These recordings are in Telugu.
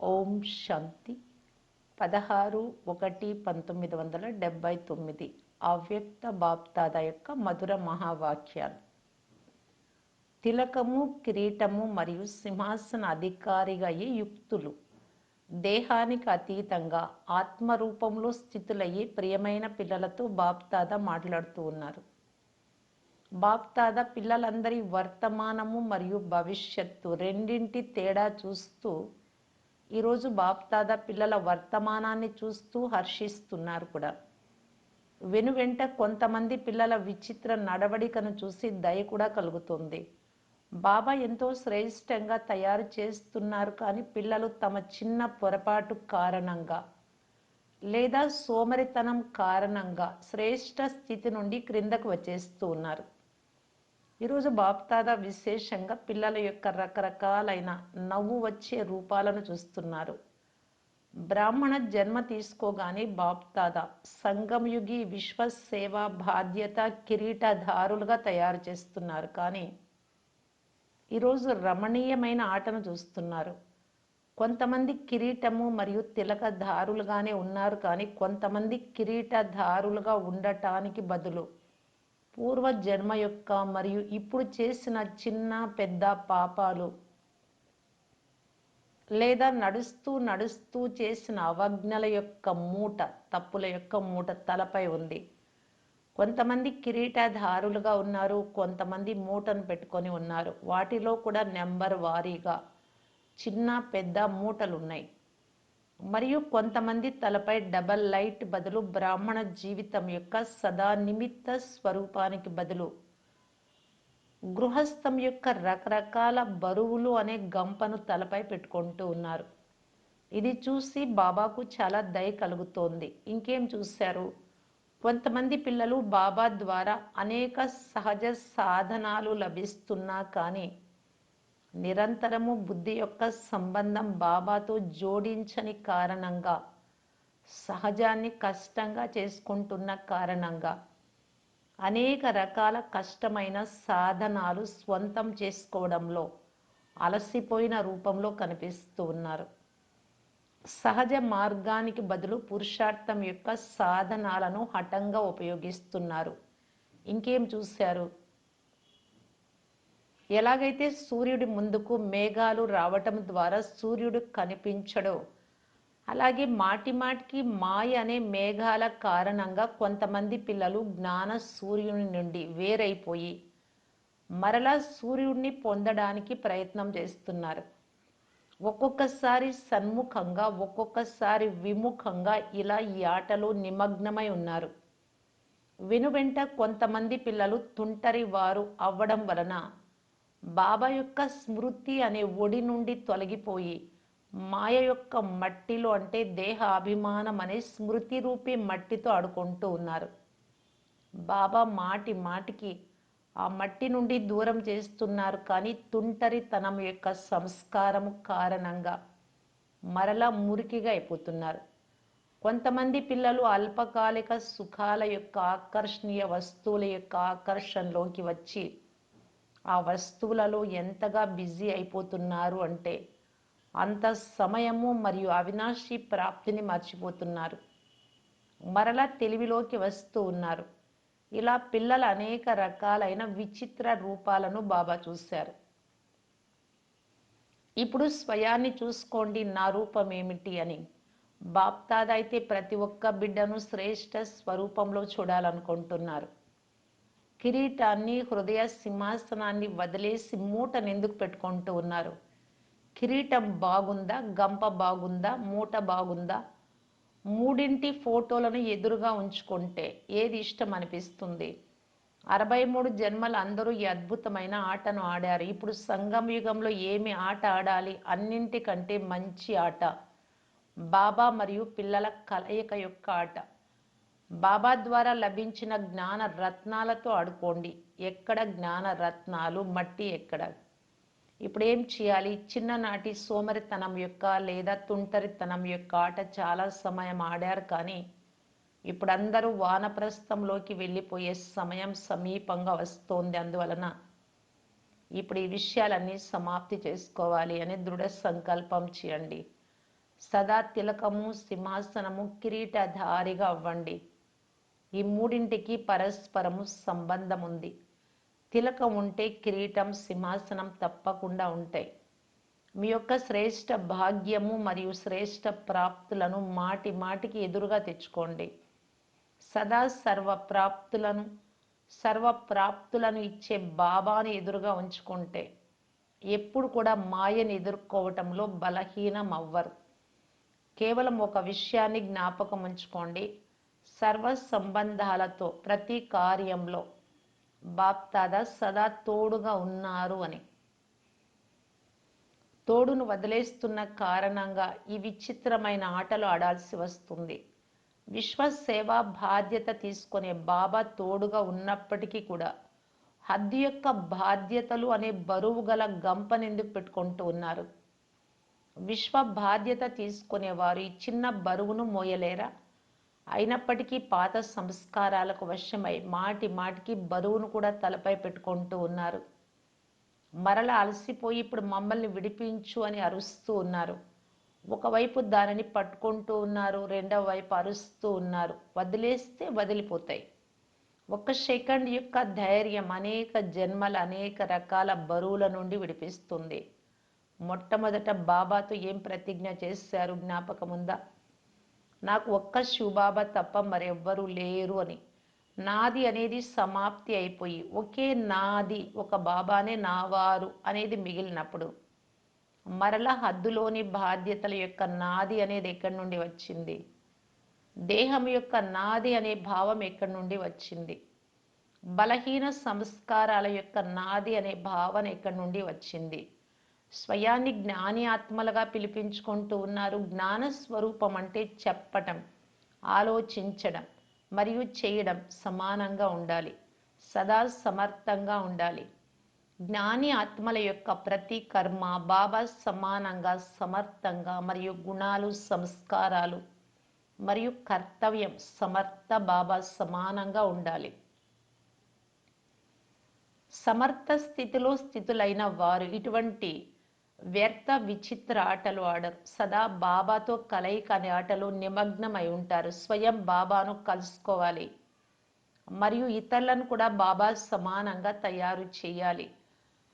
ఓం శాంతి. పదహారు ఒకటి పంతొమ్మిది వందల డెబ్భై తొమ్మిది. అవ్యక్త బాప్తాద యొక్క మధుర మహావాక్యాలు. తిలకము కిరీటము మరియు సింహాసన అధికారిగా అయ్యే యుక్తులు. దేహానికి అతీతంగా ఆత్మరూపంలో స్థితులయ్యి ప్రియమైన పిల్లలతో బాప్తాద మాట్లాడుతూ ఉన్నారు. బాప్తాద పిల్లలందరి వర్తమానము మరియు భవిష్యత్తు రెండింటి తేడా చూస్తూ ఈరోజు బాప్తాద పిల్లల వర్తమానాన్ని చూస్తూ హర్షిస్తున్నారు కూడా. వెను వెంట కొంతమంది పిల్లల విచిత్ర నడవడికను చూసి దయ కూడా కలుగుతుంది. బాబా ఎంతో శ్రేష్టంగా తయారు చేస్తున్నారు కానీ పిల్లలు తమ చిన్న పొరపాటు కారణంగా లేదా సోమరితనం కారణంగా శ్రేష్ట స్థితి నుండి క్రిందకు వచ్చేస్తూ ఉన్నారు. ఈరోజు బాప్తాద విశేషంగా పిల్లల యొక్క రకరకాలైన నవ్వు వచ్చే రూపాలను చూస్తున్నారు. బ్రాహ్మణ జన్మ తీసుకోగానే బాప్తాద సంగమయుగి విశ్వ సేవా బాధ్యత కిరీటధారులుగా తయారు చేస్తున్నారు. కానీ ఈరోజు రమణీయమైన ఆటను చూస్తున్నారు. కొంతమంది కిరీటము మరియు తిలకధారులుగానే ఉన్నారు. కానీ కొంతమంది కిరీటధారులుగా ఉండటానికి బదులు పూర్వ జన్మ యొక్క మరియు ఇప్పుడు చేసిన చిన్న పెద్ద పాపాలు లేదా నడుస్తూ నడుస్తూ చేసిన అవజ్ఞల యొక్క మూట తప్పుల యొక్క మూట తలపై ఉంది. కొంతమంది కిరీటధారులుగా ఉన్నారు కొంతమంది మూటను పెట్టుకొని ఉన్నారు. వాటిలో కూడా నెంబర్ వారీగా చిన్న పెద్ద మూటలు ఉన్నాయి మరియు కొంతమంది తలపై డబల్ లైట్ బదులు బ్రాహ్మణ జీవితం యొక్క సదా నిమిత్త స్వరూపానికి బదులు. గృహస్థం యొక్క రకరకాల బరువులు అనే గంపను తలపై పెట్టుకుంటూ ఉన్నారు. ఇది చూసి బాబాకు చాలా దయ కలుగుతోంది. ఇంకేం చూశారు? కొంతమంది పిల్లలు బాబా ద్వారా అనేక సహజ సాధనాలు లభిస్తున్నా కానీ నిరంతరము బుద్ధి యొక్క సంబంధం బాబాతో జోడించని కారణంగా సహజాన్ని కష్టంగా చేసుకుంటున్న కారణంగా అనేక రకాల కష్టమైన సాధనాలు స్వంతం చేసుకోవడంలో అలసిపోయిన రూపంలో కనిపిస్తూ ఉన్నారు. సహజ మార్గానికి బదులు పురుషార్థం యొక్క సాధనాలను హఠంగా ఉపయోగిస్తున్నారు. ఇంకేం చూశారు? ఎలాగైతే సూర్యుడి ముందుకు మేఘాలు రావటం ద్వారా సూర్యుడు కనిపించడో అలాగే మాటి మాటికి మాయ అనే మేఘాల కారణంగా కొంతమంది పిల్లలు జ్ఞాన సూర్యుని నుండి వేరైపోయి మరలా సూర్యుడిని పొందడానికి ప్రయత్నం చేస్తున్నారు. ఒక్కొక్కసారి సన్ముఖంగా ఒక్కొక్కసారి విముఖంగా ఇలా ఈ ఆటలో నిమగ్నమై ఉన్నారు. వెనువెంట కొంతమంది పిల్లలు తుంటరి వారు అవ్వడం వలన బాబా యొక్క స్మృతి అనే ఒడి నుండి తొలగిపోయి మాయ యొక్క మట్టిలో అంటే దేహ అభిమానం అనే స్మృతి రూపి మట్టితో ఆడుకుంటూ ఉన్నారు. బాబా మాటి మాటికి ఆ మట్టి నుండి దూరం చేస్తున్నారు కానీ తుంటరితనం యొక్క సంస్కారం కారణంగా మరలా మురికిగా అయిపోతున్నారు. కొంతమంది పిల్లలు అల్పకాలిక సుఖాల యొక్క ఆకర్షణీయ వస్తువుల యొక్క ఆకర్షణలోకి వచ్చి ఆ వస్తువులలో ఎంతగా బిజీ అయిపోతున్నారు అంటే అంత సమయము మరియు అవినాశి ప్రాప్తిని మర్చిపోతున్నారు. మరలా తెలివిలోకి వస్తూ ఉన్నారు. ఇలా పిల్లలు అనేక రకాలైన విచిత్ర రూపాలను బాబా చూశారు. ఇప్పుడు స్వయాన్ని చూసుకోండి నా రూపం ఏమిటి అని. బాప్తాదైతే అయితే ప్రతి ఒక్క బిడ్డను శ్రేష్ట స్వరూపంలో చూడాలనుకుంటున్నారు. కిరీటాన్ని హృదయ సింహాసనాన్ని వదిలేసి మూటను ఎందుకు పెట్టుకుంటూ ఉన్నారు? కిరీటం బాగుందా? గంప బాగుందా? మూట బాగుందా? మూడింటి ఫోటోలను ఎదురుగా ఉంచుకుంటే ఏది ఇష్టం అనిపిస్తుంది? అరవై మూడు జన్మలు అందరూ ఈ అద్భుతమైన ఆటను ఆడారు. ఇప్పుడు సంగం యుగంలో ఏమి ఆట ఆడాలి? అన్నింటికంటే మంచి ఆట బాబా మరియు పిల్లల కలయిక యొక్క ఆట. బాబా ద్వారా లభించిన జ్ఞాన రత్నాలతో ఆడుకోండి. ఎక్కడ జ్ఞాన రత్నాలు? మట్టి ఎక్కడ? ఇప్పుడు ఏం చేయాలి? చిన్ననాటి సోమరితనం యొక్క లేదా తుంటరితనం యొక్క ఆట చాలా సమయం ఆడారు కానీ ఇప్పుడు అందరూ వానప్రస్థంలోకి వెళ్ళిపోయే సమయం సమీపంగా వస్తోంది. అందువలన ఇప్పుడు ఈ విషయాలన్నీ సమాప్తి చేసుకోవాలి అని దృఢ సంకల్పం చేయండి. సదా తిలకము సింహాసనము కిరీటధారిగా అవ్వండి. ఈ మూడింటికి పరస్పరము సంబంధం ఉంది తిలకం ఉంటే కిరీటం సింహాసనం తప్పకుండా ఉంటాయి. మీ యొక్క శ్రేష్ట భాగ్యము మరియు శ్రేష్ట ప్రాప్తులను మాటి మాటికి ఎదురుగా తెచ్చుకోండి. సదా సర్వ ప్రాప్తులను సర్వ ప్రాప్తులను ఇచ్చే బాబాని ఎదురుగా ఉంచుకుంటే ఎప్పుడు కూడా మాయని ఎదుర్కోవటంలో బలహీనం అవ్వరు కేవలం ఒక విషయాన్ని జ్ఞాపకం ఉంచుకోండి. సర్వ సంబంధాలతో ప్రతి కార్యంలో బాప్తాద సదా తోడుగా ఉన్నారు అని. తోడును వదిలేస్తున్న కారణంగా ఈ విచిత్రమైన ఆటలు ఆడాల్సి వస్తుంది. విశ్వ సేవా బాధ్యత తీసుకునే బాబా తోడుగా ఉన్నప్పటికీ కూడా హద్దు యొక్క బాధ్యతలు అనే బరువు గల గంపనెందుకు పెట్టుకుంటూ ఉన్నారు? విశ్వ బాధ్యత తీసుకునేవారు ఈ చిన్న బరువును మోయలేరా? అయినప్పటికీ పాత సంస్కారాలకు వశమై మాటి మాటికి బరువును కూడా తలపై పెట్టుకుంటూ ఉన్నారు. మరల అలసిపోయి ఇప్పుడు మమ్మల్ని విడిపించు అని అరుస్తూ ఉన్నారు. ఒకవైపు దానిని పట్టుకుంటూ ఉన్నారు రెండవ వైపు అరుస్తూ ఉన్నారు. వదిలేస్తే వదిలిపోతాయి. ఒక సెకండ్ యొక్క ధైర్యం అనేక జన్మల అనేక రకాల బరువుల నుండి విడిపిస్తుంది. మొట్టమొదట బాబాతో ఏం ప్రతిజ్ఞ చేశారు? జ్ఞాపకం ఉందా నాకు ఒక్క శివబాబా తప్ప మరెవ్వరూ లేరు అని. నాది అనేది సమాప్తి అయిపోయి ఒకే నాది ఒక బాబానే నావారు అనేది మిగిలినప్పుడు మరల హద్దులోని బాధ్యతల యొక్క నాది అనేది ఎక్కడి నుండి వచ్చింది? దేహం యొక్క నాది అనే భావం ఎక్కడి నుండి వచ్చింది? బలహీన సంస్కారాల యొక్క నాది అనే భావన ఎక్కడి నుండి వచ్చింది? స్వయాన్ని జ్ఞాని ఆత్మలుగా పిలిపించుకుంటూ ఉన్నారు. జ్ఞాన స్వరూపం అంటే చెప్పటం ఆలోచించడం మరియు చేయడం సమానంగా ఉండాలి. సదా సమర్థంగా ఉండాలి. జ్ఞాని ఆత్మల యొక్క ప్రతి కర్మ బాబా సమానంగా సమర్థంగా మరియు గుణాలు సంస్కారాలు మరియు కర్తవ్యం సమర్థ బాబా సమానంగా ఉండాలి. సమర్థ స్థితిలో స్థితులైన వారు ఇటువంటి వ్యర్థ విచిత్ర ఆటలు ఆడరు. సదా బాబాతో కలయిక అనే ఆటలు నిమగ్నమై ఉంటారు. స్వయం బాబాను కలుసుకోవాలి. మరియు ఇతరులను కూడా బాబా సమానంగా తయారు చేయాలి.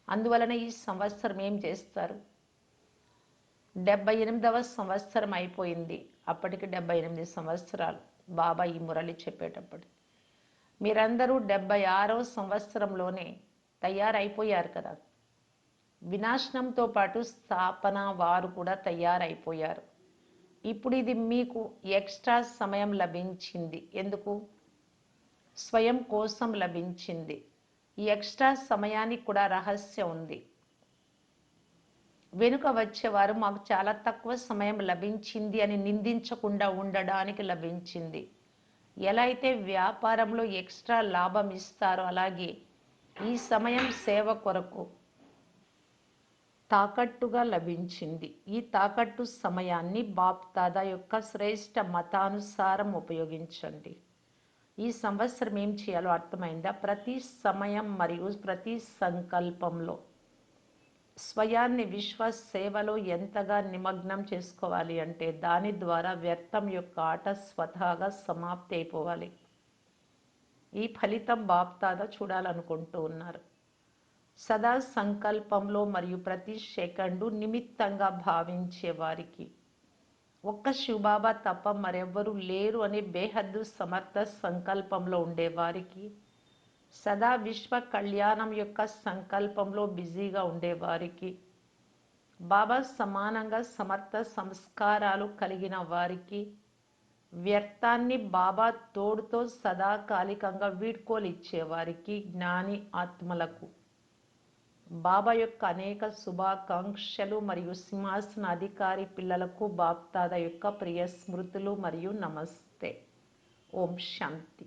అందువలన ఈ సంవత్సరం ఏం చేస్తారు? డెబ్బై ఎనిమిదవ సంవత్సరం అయిపోయింది. అప్పటికి డెబ్బై ఎనిమిది సంవత్సరాలు. బాబా ఈ మురళి చెప్పేటప్పుడు. మీరందరూ డెబ్బై ఆరవ సంవత్సరంలోనే తయారైపోయారు కదా. వినాశనంతో పాటు స్థాపన వారు కూడా తయారైపోయారు. ఇప్పుడు ఇది మీకు ఎక్స్ట్రా సమయం లభించింది. ఎందుకు? స్వయం కోసం లభించింది. ఈ ఎక్స్ట్రా సమయానికి కూడా రహస్యం ఉంది. వెనుక వచ్చేవారు మాకు చాలా తక్కువ సమయం లభించింది అని నిందించకుండా ఉండడానికి లభించింది. ఎలా అయితే వ్యాపారంలో ఎక్స్ట్రా లాభం ఇస్తారో అలాగే ఈ సమయం సేవ కొరకు తాకట్టుగా లభించింది. ఈ తాకట్టు సమయాన్ని బాప్దాదా యొక్క శ్రేష్ట మతానుసారం ఉపయోగించండి. ఈ సంవత్సరం ఏం చేయాలో అర్థమైందా? ప్రతి సమయం మరియు ప్రతి సంకల్పంలో స్వయాన్ని విశ్వ సేవలో ఎంతగా నిమగ్నం చేసుకోవాలి అంటే దాని ద్వారా వ్యర్థం యొక్క ఆట స్వతహాగా సమాప్తి అయిపోవాలి ఈ ఫలితం బాప్తాదా చూడాలనుకుంటూ ఉన్నారు. సదా సంకల్పంలో మరియు ప్రతి సెకండు నిమిత్తంగా భావించే వారికి. ఒక్క శివబాబా తప్ప మరెవ్వరూ లేరు అనే బేహద్దు సమర్థ సంకల్పంలో ఉండేవారికి సదా విశ్వ కళ్యాణం యొక్క సంకల్పంలో బిజీగా ఉండేవారికి బాబా సమానంగా సమర్థ సంస్కారాలు కలిగిన వారికి. వ్యర్థాన్ని బాబా తోడుతో సదాకాలికంగా వీడ్కోలిచ్చేవారికి జ్ఞాని ఆత్మలకు. బాబా యొక్క అనేక శుభాకాంక్షలు మరియు సింహాసన అధికారి పిల్లలకు బాప్తాద యొక్క ప్రియ స్మృతులు మరియు నమస్తే. ఓం శాంతి.